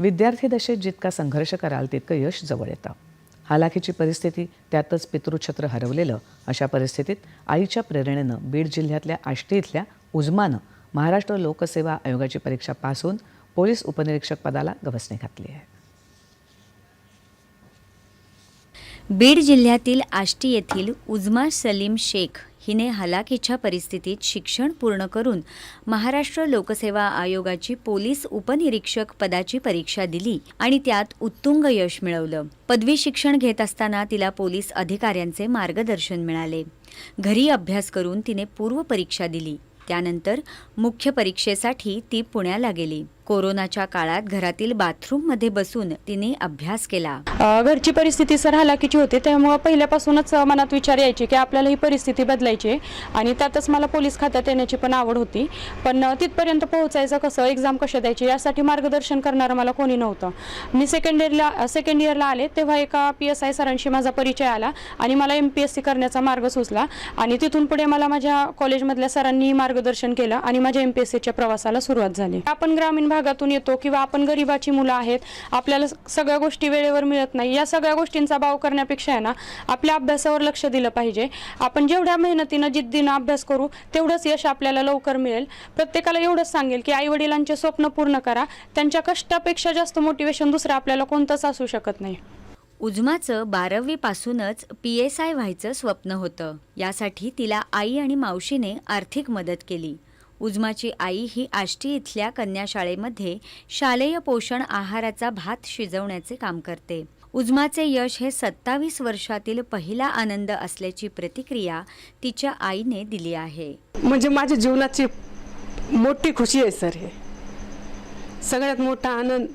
विद्यार्थी दशेत जितका संघर्ष कराल तितकं यश जवळ येतं. हालाखीची परिस्थिती त्यातच पितृछत्र हरवलेलं अशा परिस्थितीत आईच्या प्रेरणेनं बीड जिल्ह्यातल्या आष्टी इथल्या उजमानं महाराष्ट्र लोकसेवा आयोगाची परीक्षा पास होऊन पोलीस उपनिरीक्षक पदाला गवसणी घातली आहे. बीड जिल्ह्यातील आष्टी येथील उजमा सलीम शेख हिने हलाखीच्या परिस्थितीत शिक्षण पूर्ण करून महाराष्ट्र लोकसेवा आयोगाची पोलीस उपनिरीक्षक पदाची परीक्षा दिली आणि त्यात उत्तुंग यश मिळवलं. पदवी शिक्षण घेत असताना तिला पोलीस अधिकाऱ्यांचे मार्गदर्शन मिळाले. घरी अभ्यास करून तिने पूर्व परीक्षा दिली. त्यानंतर मुख्य परीक्षेसाठी ती पुण्याला गेली. कोरोनाच्या काळात घरातील बाथरूममध्ये बसून तिने अभ्यास केला. घरची परिस्थिती सर हलाकीची होती त्यामुळं पहिल्यापासूनच मनात विचार यायचे की आपल्याला ही परिस्थिती बदलायची आणि त्यातच मला पोलीस खात्यात येण्याची पण आवड होती. पण तिथपर्यंत पोहोचायचं कसं एक्झाम कशा द्यायची यासाठी मार्गदर्शन करणारं मला कोणी नव्हतं. मी सेकंड इयरला सेकंड इयरला आले तेव्हा एका पी एस आय सरांशी माझा परिचय आला आणि मला एम पी एस सी करण्याचा मार्ग सुचला आणि तिथून पुढे मला माझ्या कॉलेजमधल्या सरांनी मार्गदर्शन केलं आणि माझ्या एम पी एस सीच्या प्रवासाला सुरुवात झाली. आपण ग्रामीण भागातून येतो किंवा आपण गरिबाची मुलं आहेत आपल्याला सगळ्या गोष्टी वेळेवर मिळत नाही. या सगळ्या गोष्टींचा भाव करण्यापेक्षा आहे ना आपल्या अभ्यासावर लक्ष दिलं पाहिजे. आपण जेवढ्या मेहनतीनं जिद्दीनं अभ्यास करू तेवढंच यश आपल्याला लवकर मिळेल. प्रत्येकाला एवढंच सांगेल की आई वडिलांचे स्वप्न पूर्ण करा. त्यांच्या कष्टापेक्षा जास्त मोटिवेशन दुसरं आपल्याला कोणतंच असू शकत नाही. उजमाचं बारावीपासूनच पी एस आय व्हायचं स्वप्न होतं. यासाठी तिला आई आणि मावशीने आर्थिक मदत केली. उजमाची आई ही आष्टी इथल्या कन्याशाळेमध्ये शालेय पोषण आहाराचा भात शिजवण्याचे काम करते. उजमाचे यश हे सत्तावीस वर्षातील पहिला आनंद असल्याची प्रतिक्रिया तिच्या आईने दिली आहे. म्हणजे माझ्या जीवनाची मोठी खुशी आहे सर हे. सगळ्यात मोठा आनंद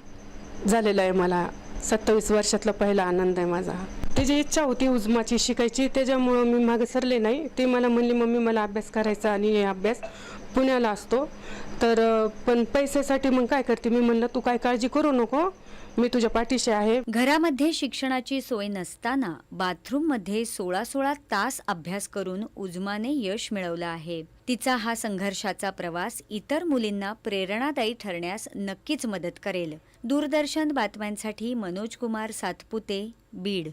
झालेला आहे मला. सत्तावीस वर्षातला पहिला आनंद आहे माझा. त्याची इच्छा होती उजमाची शिकायची त्याच्यामुळं मी मागे सरले नाही. ते मला म्हणली मम्मी मला अभ्यास करायचा आणि हे अभ्यास पुण्याला असतो. तर पण पैशासाठी मग काय करते? मी म्हणलं तू काय काळजी करू नको. मी तुझ्या पाठीशी आहे. घरामध्ये शिक्षणाची सोय नसताना बाथरूममध्ये सोळा सोळा तास अभ्यास करून उजमाने यश मिळवलं आहे. तिचा हा संघर्षाचा प्रवास इतर मुलींना प्रेरणादायी ठरण्यास नक्कीच मदत करेल. दूरदर्शन बातम्यांसाठी मनोज कुमार सातपुते बीड.